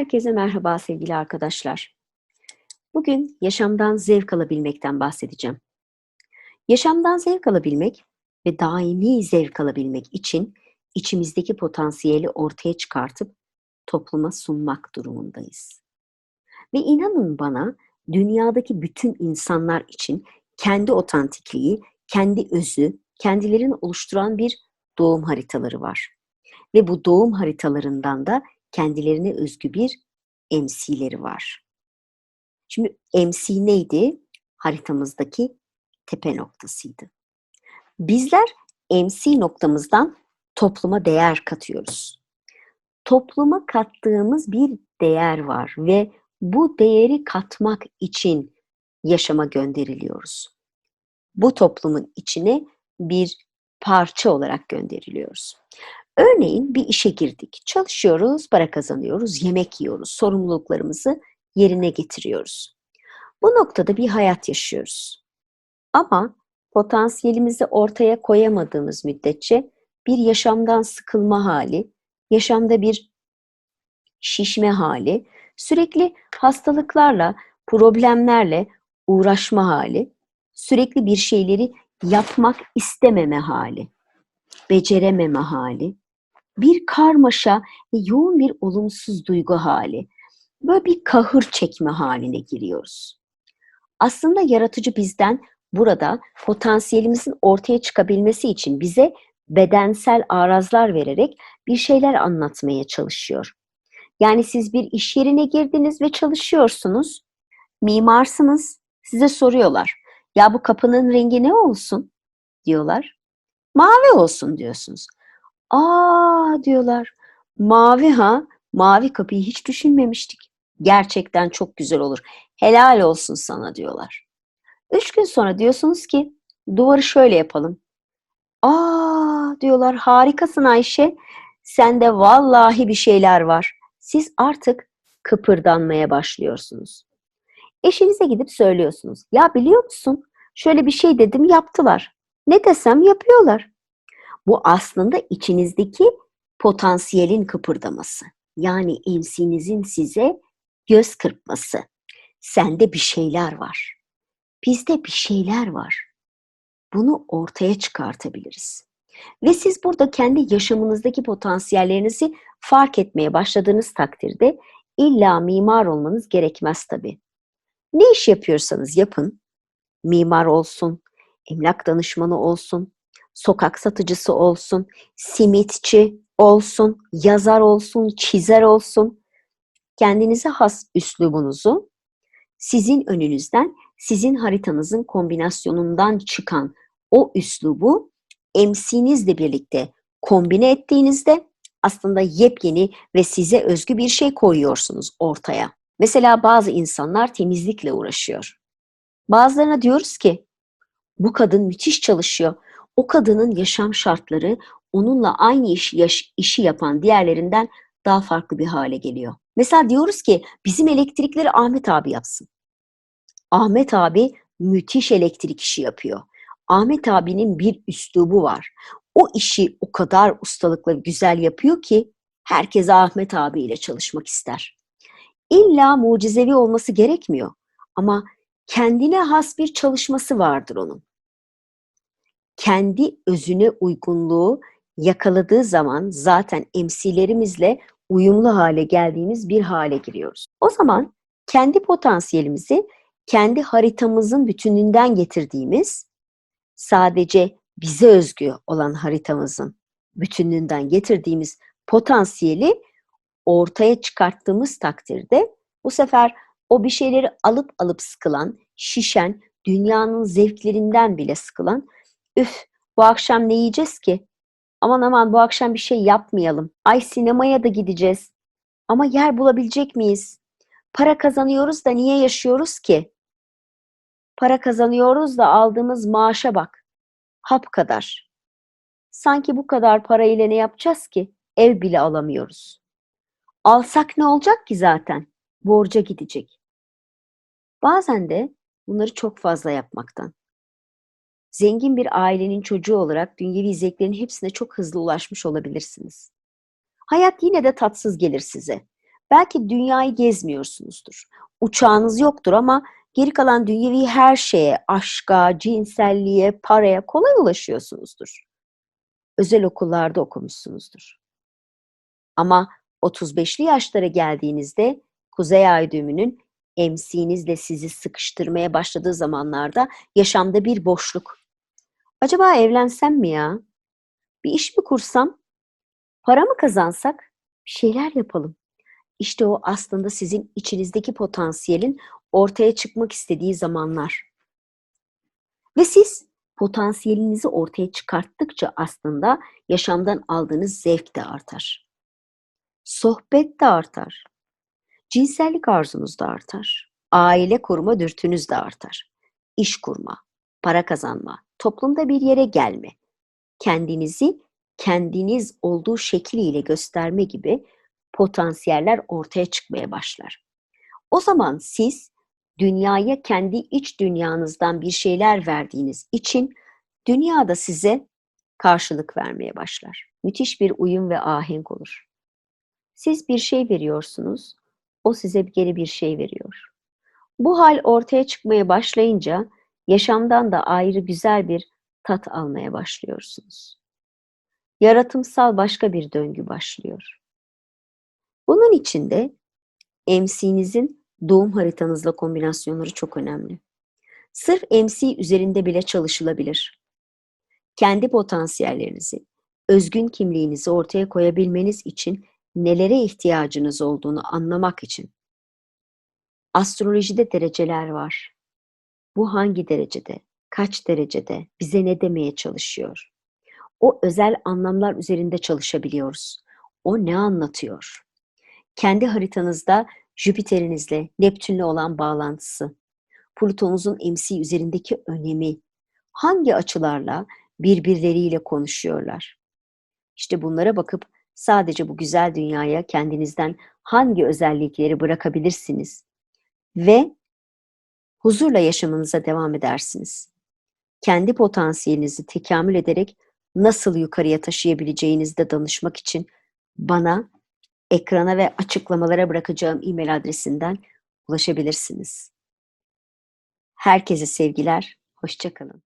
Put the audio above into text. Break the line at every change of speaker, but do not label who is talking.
Herkese merhaba sevgili arkadaşlar. Bugün yaşamdan zevk alabilmekten bahsedeceğim. Yaşamdan zevk alabilmek ve daimi zevk alabilmek için içimizdeki potansiyeli ortaya çıkartıp topluma sunmak durumundayız. Ve inanın bana dünyadaki bütün insanlar için kendi otantikliği, kendi özü, kendilerini oluşturan bir doğum haritaları var. Ve bu doğum haritalarından da kendilerine özgü bir MC'leri var. Şimdi MC neydi? Haritamızdaki tepe noktasıydı. Bizler MC noktamızdan topluma değer katıyoruz. Topluma kattığımız bir değer var ve bu değeri katmak için yaşama gönderiliyoruz. Bu toplumun içine bir parça olarak gönderiliyoruz. Örneğin bir işe girdik, çalışıyoruz, para kazanıyoruz, yemek yiyoruz, sorumluluklarımızı yerine getiriyoruz. Bu noktada bir hayat yaşıyoruz. Ama potansiyelimizi ortaya koyamadığımız müddetçe bir yaşamdan sıkılma hali, yaşamda bir şişme hali, sürekli hastalıklarla, problemlerle uğraşma hali, sürekli bir şeyleri yapmak istememe hali, becerememe hali, bir karmaşa ve yoğun bir olumsuz duygu hali, böyle bir kahır çekme haline giriyoruz. Aslında yaratıcı bizden burada potansiyelimizin ortaya çıkabilmesi için bize bedensel arazlar vererek bir şeyler anlatmaya çalışıyor. Yani siz bir iş yerine girdiniz ve çalışıyorsunuz. Mimarsınız. Size soruyorlar. Ya bu kapının rengi ne olsun? diyorlar. Mavi olsun diyorsunuz. Aa diyorlar. Mavi ha? Mavi kapıyı hiç düşünmemiştik. Gerçekten çok güzel olur. Helal olsun sana diyorlar. Üç gün sonra diyorsunuz ki duvarı şöyle yapalım. Aa diyorlar harikasın Ayşe. Sende vallahi bir şeyler var. Siz artık kıpırdanmaya başlıyorsunuz. Eşinize gidip söylüyorsunuz. Ya biliyor musun? Şöyle bir şey dedim yaptılar. Ne desem yapıyorlar. Bu aslında içinizdeki potansiyelin kıpırdaması. Yani emsinizin size göz kırpması. Sende bir şeyler var. Bizde bir şeyler var. Bunu ortaya çıkartabiliriz. Ve siz burada kendi yaşamınızdaki potansiyellerinizi fark etmeye başladığınız takdirde illa mimar olmanız gerekmez tabii. Ne iş yapıyorsanız yapın, mimar olsun, emlak danışmanı olsun, sokak satıcısı olsun, simitçi olsun, yazar olsun, çizer olsun. Kendinize has üslubunuzu sizin önünüzden, sizin haritanızın kombinasyonundan çıkan o üslubu emsinizle birlikte kombine ettiğinizde aslında yepyeni ve size özgü bir şey koyuyorsunuz ortaya. Mesela bazı insanlar temizlikle uğraşıyor. Bazılarına diyoruz ki bu kadın müthiş çalışıyor o kadının yaşam şartları onunla aynı iş, yaş, işi yapan diğerlerinden daha farklı bir hale geliyor. Mesela diyoruz ki bizim elektrikleri Ahmet abi yapsın. Ahmet abi müthiş elektrik işi yapıyor. Ahmet abinin bir üslubu var. O işi o kadar ustalıkla güzel yapıyor ki herkes Ahmet abiyle çalışmak ister. İlla mucizevi olması gerekmiyor ama kendine has bir çalışması vardır onun kendi özüne uygunluğu yakaladığı zaman zaten emsilerimizle uyumlu hale geldiğimiz bir hale giriyoruz. O zaman kendi potansiyelimizi kendi haritamızın bütününden getirdiğimiz sadece bize özgü olan haritamızın bütünlüğünden getirdiğimiz potansiyeli ortaya çıkarttığımız takdirde bu sefer o bir şeyleri alıp alıp sıkılan, şişen, dünyanın zevklerinden bile sıkılan Üf, bu akşam ne yiyeceğiz ki? Aman aman bu akşam bir şey yapmayalım. Ay sinemaya da gideceğiz. Ama yer bulabilecek miyiz? Para kazanıyoruz da niye yaşıyoruz ki? Para kazanıyoruz da aldığımız maaşa bak. Hap kadar. Sanki bu kadar para ile ne yapacağız ki? Ev bile alamıyoruz. Alsak ne olacak ki zaten? Borca gidecek. Bazen de bunları çok fazla yapmaktan, Zengin bir ailenin çocuğu olarak dünyevi zevklerin hepsine çok hızlı ulaşmış olabilirsiniz. Hayat yine de tatsız gelir size. Belki dünyayı gezmiyorsunuzdur. Uçağınız yoktur ama geri kalan dünyevi her şeye, aşka, cinselliğe, paraya kolay ulaşıyorsunuzdur. Özel okullarda okumuşsunuzdur. Ama 35'li yaşlara geldiğinizde Kuzey Ay düğümünün emsinizle sizi sıkıştırmaya başladığı zamanlarda yaşamda bir boşluk. Acaba evlensem mi ya? Bir iş mi kursam? Para mı kazansak? Bir şeyler yapalım. İşte o aslında sizin içinizdeki potansiyelin ortaya çıkmak istediği zamanlar. Ve siz potansiyelinizi ortaya çıkarttıkça aslında yaşamdan aldığınız zevk de artar. Sohbet de artar. Cinsellik arzunuz da artar. Aile kurma dürtünüz de artar. İş kurma, para kazanma, toplumda bir yere gelme, kendinizi kendiniz olduğu şekliyle gösterme gibi potansiyeller ortaya çıkmaya başlar. O zaman siz dünyaya kendi iç dünyanızdan bir şeyler verdiğiniz için dünya da size karşılık vermeye başlar. Müthiş bir uyum ve ahenk olur. Siz bir şey veriyorsunuz, o size geri bir şey veriyor. Bu hal ortaya çıkmaya başlayınca yaşamdan da ayrı güzel bir tat almaya başlıyorsunuz. Yaratımsal başka bir döngü başlıyor. Bunun için de MC'nizin doğum haritanızla kombinasyonları çok önemli. Sırf MC üzerinde bile çalışılabilir. Kendi potansiyellerinizi, özgün kimliğinizi ortaya koyabilmeniz için nelere ihtiyacınız olduğunu anlamak için. Astrolojide dereceler var. Bu hangi derecede, kaç derecede, bize ne demeye çalışıyor? O özel anlamlar üzerinde çalışabiliyoruz. O ne anlatıyor? Kendi haritanızda Jüpiterinizle, Neptünle olan bağlantısı, Plüton'unuzun MC üzerindeki önemi, hangi açılarla birbirleriyle konuşuyorlar? İşte bunlara bakıp sadece bu güzel dünyaya kendinizden hangi özellikleri bırakabilirsiniz ve huzurla yaşamınıza devam edersiniz. Kendi potansiyelinizi tekamül ederek nasıl yukarıya taşıyabileceğinizi de danışmak için bana ekrana ve açıklamalara bırakacağım e-mail adresinden ulaşabilirsiniz. Herkese sevgiler, hoşçakalın.